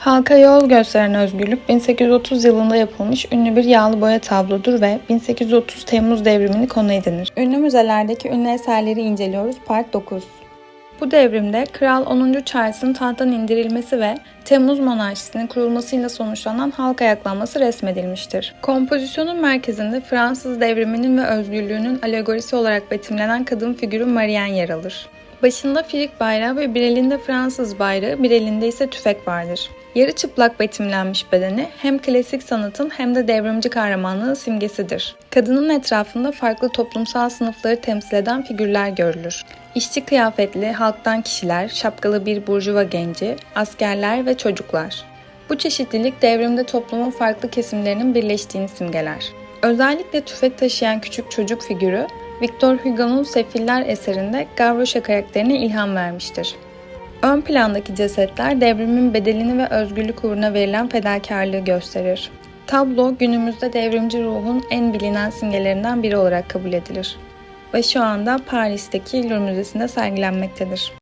Halka yol gösteren özgürlük 1830 yılında yapılmış ünlü bir yağlı boya tablodur ve 1830 Temmuz devrimini konu edinir. Ünlü müzelerdeki ünlü eserleri inceliyoruz Part 9. Bu devrimde Kral 10. Charles'ın tahttan indirilmesi ve Temmuz monarşisinin kurulmasıyla sonuçlanan halk ayaklanması resmedilmiştir. Kompozisyonun merkezinde Fransız devriminin ve özgürlüğünün alegorisi olarak betimlenen kadın figürü Marianne yer alır. Başında filik bayrağı ve bir elinde Fransız bayrağı, bir elinde ise tüfek vardır. Yarı çıplak betimlenmiş bedeni hem klasik sanatın hem de devrimci kahramanlığın simgesidir. Kadının etrafında farklı toplumsal sınıfları temsil eden figürler görülür. İşçi kıyafetli, halktan kişiler, şapkalı bir burjuva genci, askerler ve çocuklar. Bu çeşitlilik devrimde toplumun farklı kesimlerinin birleştiğini simgeler. Özellikle tüfek taşıyan küçük çocuk figürü Victor Hugo'nun Sefiller eserinde Gavroche karakterine ilham vermiştir. Ön plandaki cesetler devrimin bedelini ve özgürlük uğruna verilen fedakarlığı gösterir. Tablo günümüzde devrimci ruhun en bilinen simgelerinden biri olarak kabul edilir ve şu anda Paris'teki Louvre Müzesi'nde sergilenmektedir.